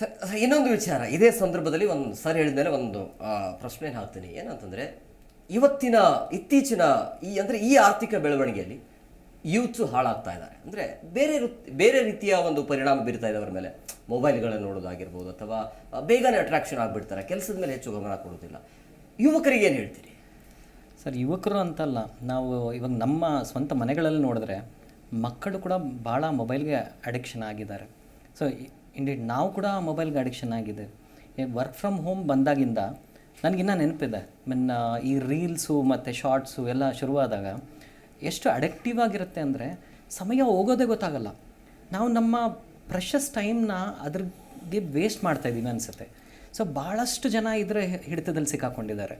Sir ಇನ್ನೊಂದು ವಿಚಾರ. ಇದೇ ಸಂದರ್ಭದಲ್ಲಿ ಒಂದು ಸರ್ ಹೇಳಿದ ಮೇಲೆ ಒಂದು ಪ್ರಶ್ನೆ ಹಾಕ್ತೀನಿ. ಏನಂತಂದರೆ, ಇವತ್ತಿನ, ಇತ್ತೀಚಿನ ಈ, ಅಂದರೆ ಈ ಆರ್ಥಿಕ ಬೆಳವಣಿಗೆಯಲ್ಲಿ ಯೂತ್ಸು ಹಾಳಾಗ್ತಾ ಇದ್ದಾರೆ. ಅಂದರೆ ಬೇರೆ ಬೇರೆ ರೀತಿಯ ಒಂದು ಪರಿಣಾಮ ಬೀರ್ತಾ ಇದೆ ಅವರ ಮೇಲೆ. ಮೊಬೈಲ್ಗಳನ್ನು ನೋಡೋದಾಗಿರ್ಬೋದು ಅಥವಾ ಬೇಗನೆ ಅಟ್ರಾಕ್ಷನ್ ಆಗಿಬಿಡ್ತಾರೆ. ಕೆಲಸದ ಮೇಲೆ ಹೆಚ್ಚು ಗಮನ ಕೊಡೋದಿಲ್ಲ ಯುವಕರಿಗೆ ಏನು ಹೇಳ್ತೀರಿ? ಸರ್, ಯುವಕರು ಅಂತಲ್ಲ, ನಾವು ಇವಾಗ ನಮ್ಮ ಸ್ವಂತ ಮನೆಗಳಲ್ಲಿ ನೋಡಿದ್ರೆ ಮಕ್ಕಳು ಕೂಡ ಭಾಳ ಮೊಬೈಲ್ಗೆ ಅಡಿಕ್ಷನ್ ಆಗಿದ್ದಾರೆ. ಸೊ ಇಂಡಿಡ್ ನಾವು ಕೂಡ ಮೊಬೈಲ್ಗೆ ಅಡಿಕ್ಷನ್ ಆಗಿದೆ. ವರ್ಕ್ ಫ್ರಮ್ ಹೋಮ್ ಬಂದಾಗಿಂದ ನನಗಿನ್ನ ನೆನಪಿದೆ. ಮೀನ್ ಈ ರೀಲ್ಸು ಮತ್ತು ಶಾರ್ಟ್ಸು ಎಲ್ಲ ಶುರುವಾದಾಗ ಎಷ್ಟು ಅಡಿಕ್ಟಿವ್ ಆಗಿರುತ್ತೆ ಅಂದರೆ ಸಮಯ ಹೋಗೋದೇ ಗೊತ್ತಾಗಲ್ಲ. ನಾವು ನಮ್ಮ ಪ್ರೆಷಸ್ ಟೈಮ್ನ ಅದ್ರಿಗೆ ವೇಸ್ಟ್ ಮಾಡ್ತಾ ಇದ್ದೀವಿ ಅನಿಸುತ್ತೆ. ಸೊ ಭಾಳಷ್ಟು ಜನ ಇದರ ಹಿಡಿತದಲ್ಲಿ ಸಿಕ್ಕಾಕೊಂಡಿದ್ದಾರೆ.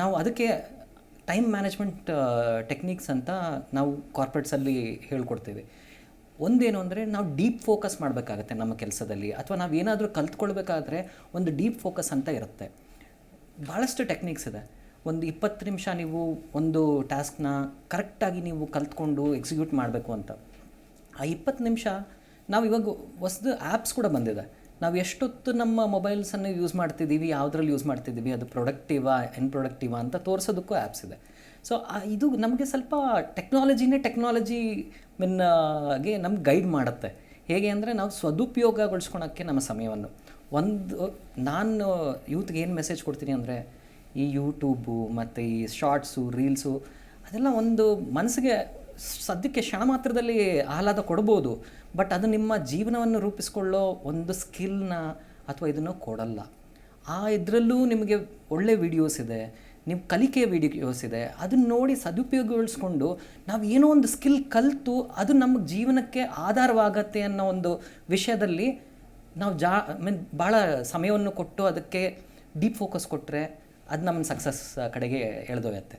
ನಾವು ಅದಕ್ಕೆ ಟೈಮ್ ಮ್ಯಾನೇಜ್ಮೆಂಟ್ ಟೆಕ್ನಿಕ್ಸ್ ಅಂತ ನಾವು ಕಾರ್ಪೊರೇಟ್ಸಲ್ಲಿ ಹೇಳ್ಕೊಡ್ತೀವಿ. ಒಂದೇನು ಅಂದರೆ ನಾವು ಡೀಪ್ ಫೋಕಸ್ ಮಾಡಬೇಕಾಗತ್ತೆ ನಮ್ಮ ಕೆಲಸದಲ್ಲಿ, ಅಥವಾ ನಾವು ಏನಾದರೂ ಕಲ್ತ್ಕೊಳ್ಬೇಕಾದ್ರೆ ಒಂದು ಡೀಪ್ ಫೋಕಸ್ ಅಂತ ಇರುತ್ತೆ. ಭಾಳಷ್ಟು ಟೆಕ್ನಿಕ್ಸ್ ಇದೆ. ಒಂದು ಇಪ್ಪತ್ತು ನಿಮಿಷ ನೀವು ಒಂದು ಟಾಸ್ಕ್ನ ಕರೆಕ್ಟಾಗಿ ನೀವು ಕಲ್ತ್ಕೊಂಡು ಎಕ್ಸಿಕ್ಯೂಟ್ ಮಾಡಬೇಕು ಅಂತ. ಆ ಇಪ್ಪತ್ತು ನಿಮಿಷ ನಾವು ಇವಾಗ ಹೊಸದು ಆ್ಯಪ್ಸ್ ಕೂಡ ಬಂದಿದೆ. ನಾವು ಎಷ್ಟೊತ್ತು ನಮ್ಮ ಮೊಬೈಲ್ಸನ್ನು ಯೂಸ್ ಮಾಡ್ತಿದ್ದೀವಿ, ಯಾವುದ್ರಲ್ಲಿ ಯೂಸ್ ಮಾಡ್ತಿದ್ದೀವಿ, ಅದು ಪ್ರೊಡಕ್ಟಿವಾ ಎನ್ ಪ್ರೊಡಕ್ಟಿವಾ ಅಂತ ತೋರಿಸೋದಕ್ಕೂ ಆ್ಯಪ್ಸ್ ಇದೆ. ಸೊ ಇದು ನಮಗೆ ಸ್ವಲ್ಪ ಟೆಕ್ನಾಲಜಿನೇ ಟೆಕ್ನಾಲಜಿ ಮಿನ್ಗೆ ನಮ್ಗೆ ಗೈಡ್ ಮಾಡುತ್ತೆ. ಹೇಗೆ ಅಂದರೆ ನಾವು ಸದುಪಯೋಗಗೊಳಿಸ್ಕೊಳಕ್ಕೆ ನಮ್ಮ ಸಮಯವನ್ನು. ಒಂದು, ನಾನು ಯೂತ್ಗೆ ಏನು ಮೆಸೇಜ್ ಕೊಡ್ತೀನಿ ಅಂದರೆ, ಈ ಯೂಟ್ಯೂಬು ಮತ್ತು ಈ ಶಾರ್ಟ್ಸು ರೀಲ್ಸು ಅದೆಲ್ಲ ಒಂದು ಮನಸ್ಸಿಗೆ ಸದ್ಯಕ್ಕೆ ಕ್ಷಣ ಮಾತ್ರದಲ್ಲಿ ಆಹ್ಲಾದ ಕೊಡ್ಬೋದು, ಬಟ್ ಅದು ನಿಮ್ಮ ಜೀವನವನ್ನು ರೂಪಿಸ್ಕೊಳ್ಳೋ ಒಂದು ಸ್ಕಿಲ್ನ ಅಥವಾ ಇದನ್ನು ಕೊಡಲ್ಲ. ಆ ಇದರಲ್ಲೂ ನಿಮಗೆ ಒಳ್ಳೆ ವಿಡಿಯೋಸ್ ಇದೆ ನಿಮ್ಮ ಕಲಿಕೆಯ ವಿಡಿಯೋಸ್ ಇದೆ, ಅದನ್ನ ನೋಡಿ ಸದುಪಯೋಗಗೊಳಿಸ್ಕೊಂಡು ನಾವು ಏನೋ ಒಂದು ಸ್ಕಿಲ್ ಕಲಿತು ಅದು ನಮ್ಮ ಜೀವನಕ್ಕೆ ಆಧಾರವಾಗತ್ತೆ ಅನ್ನೋ ಒಂದು ವಿಷಯದಲ್ಲಿ ನಾವು ಜಾ ಮೀನ್ ಭಾಳ ಸಮಯವನ್ನು ಕೊಟ್ಟು ಅದಕ್ಕೆ ಡೀಪ್ ಫೋಕಸ್ ಕೊಟ್ಟರೆ ಅದು ನಮ್ಮ ಸಕ್ಸಸ್ ಕಡೆಗೆ ಎಳೆದೊಯ್ಯುತ್ತೆ.